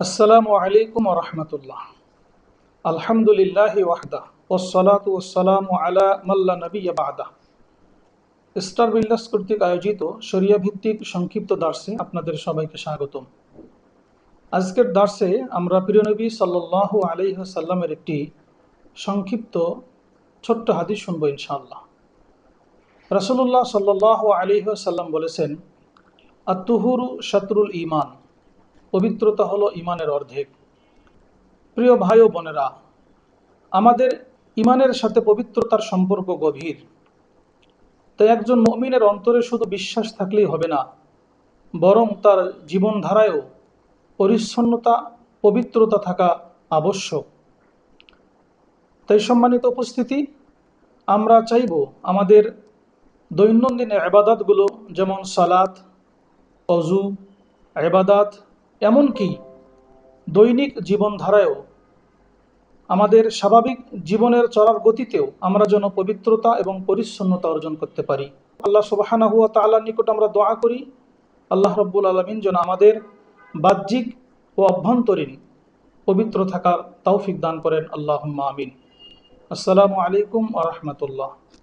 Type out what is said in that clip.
আসসালামু আলাইকুম রহমতুল্লাহ। আলহামদুলিল্লাহ ওয়াহদা ওসলাত ওসালাম আলা মাল্লা নবী বাদা। স্টার বিল্ডার্স কর্তৃক আয়োজিত শরিয়া ভিত্তিক সংক্ষিপ্ত দার্সে আপনাদের সবাইকে স্বাগতম। আজকের দার্সে আমরা প্রিয়নবী সাল্লাহ আলাইসাল্লামের একটি সংক্ষিপ্ত ছোট্ট হাদিস শুনব ইনশাআল্লাহ। রসুল্লাহ সাল্লাহ আলিহাসাল্লাম বলেছেন, আত্তুহুরু শত্রুল ইমান পবিত্রতা হলো ইমানের অর্ধেক। প্রিয় ভাই ও বোনেরা, আমাদের ইমানের সাথে পবিত্রতার সম্পর্ক গভীর। তাই একজন মমিনের অন্তরে শুধু বিশ্বাস থাকলেই হবে না, বরং তার জীবনধারায়ও পরিচ্ছন্নতা, পবিত্রতা থাকা আবশ্যক। তাই সম্মানিত উপস্থিতি, আমরা চাইব আমাদের দৈনন্দিন আবাদাতগুলো যেমন সালাত অজু আবাদাত এমনকি দৈনিক জীবনধারায়ও আমাদের স্বাভাবিক জীবনের চলার গতিতেও আমরা যেন পবিত্রতা এবং পরিচ্ছন্নতা অর্জন করতে পারি। আল্লাহ সুবাহানা হুয়া তাল্লার নিকট আমরা দোয়া করি, আল্লাহ রব্বুল আলমিন যেন আমাদের বাহ্যিক ও অভ্যন্তরীণ পবিত্র থাকার তৌফিক দান করেন। আল্লাহ আমিন। আসসালামু আলাইকুম আ রহমতুল্লাহ।